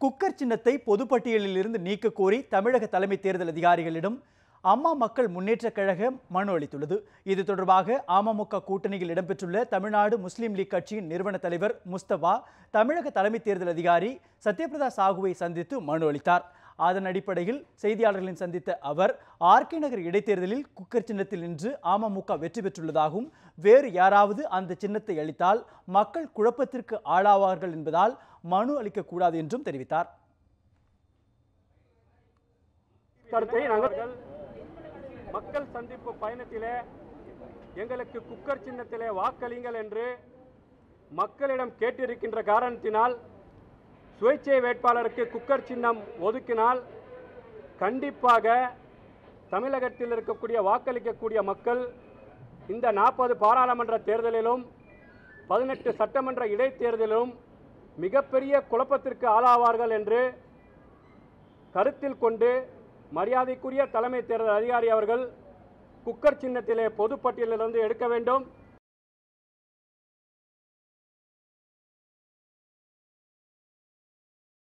Cooker சின்னத்தை பொதுப்பட்டியலில் இருந்து நீக்க கோரி தமிழக தலைமை தேர்தல் அதிகாரிகளிடம் அம்மா மக்கள் முன்னேற்றக் கழகம் மனு அளித்துள்ளது. இது தொடர்பாக அமமுக கூட்டணியில் இடம்பெற்றுள்ள தமிழ்நாடு முஸ்லீம் லீக் கட்சியின் நிறுவன தலைவர் முஸ்தபா தமிழக தலைமை தேர்தல் அதிகாரி சத்யபிரதா சாகுவை சந்தித்து மனு அளித்தார். அதன் அடிப்படையில் செய்தியாளர்களின் சந்தித்த அவர் ஆர்கே நகர் இடைத்தேர்தலில் குக்கர் சின்னத்தில் நின்று அமமுக வெற்றி பெற்றுள்ளதாகவும் வேறு யாராவது அந்த சின்னத்தை அளித்தால் மக்கள் குழப்பத்திற்கு ஆளாவார்கள் என்பதால் மனு அளிக்கக்கூடாது என்றும் தெரிவித்தார். கருத்தை நாங்கள் மக்கள் சந்திப்பு பயணத்திலே எங்களுக்கு குக்கர் சின்னத்திலே வாக்களிங்கள் என்று மக்களிடம் கேட்டிருக்கின்ற காரணத்தினால் சுயேட்சை வேட்பாளருக்கு குக்கர் சின்னம் ஒதுக்கினால் கண்டிப்பாக தமிழகத்தில் இருக்கக்கூடிய வாக்களிக்கக்கூடிய மக்கள் இந்த நாற்பது பாராளுமன்ற தேர்தலிலும் பதினெட்டு சட்டமன்ற இடைத்தேர்தலிலும் மிகப்பெரிய குழப்பத்திற்கு ஆளாவார்கள் என்று கருத்தில் கொண்டு மரியாதைக்குரிய தலைமை தேர்தல் அதிகாரி அவர்கள் குக்கர் சின்னத்திலே பொதுப்பட்டியலிலிருந்து எடுக்க வேண்டும்.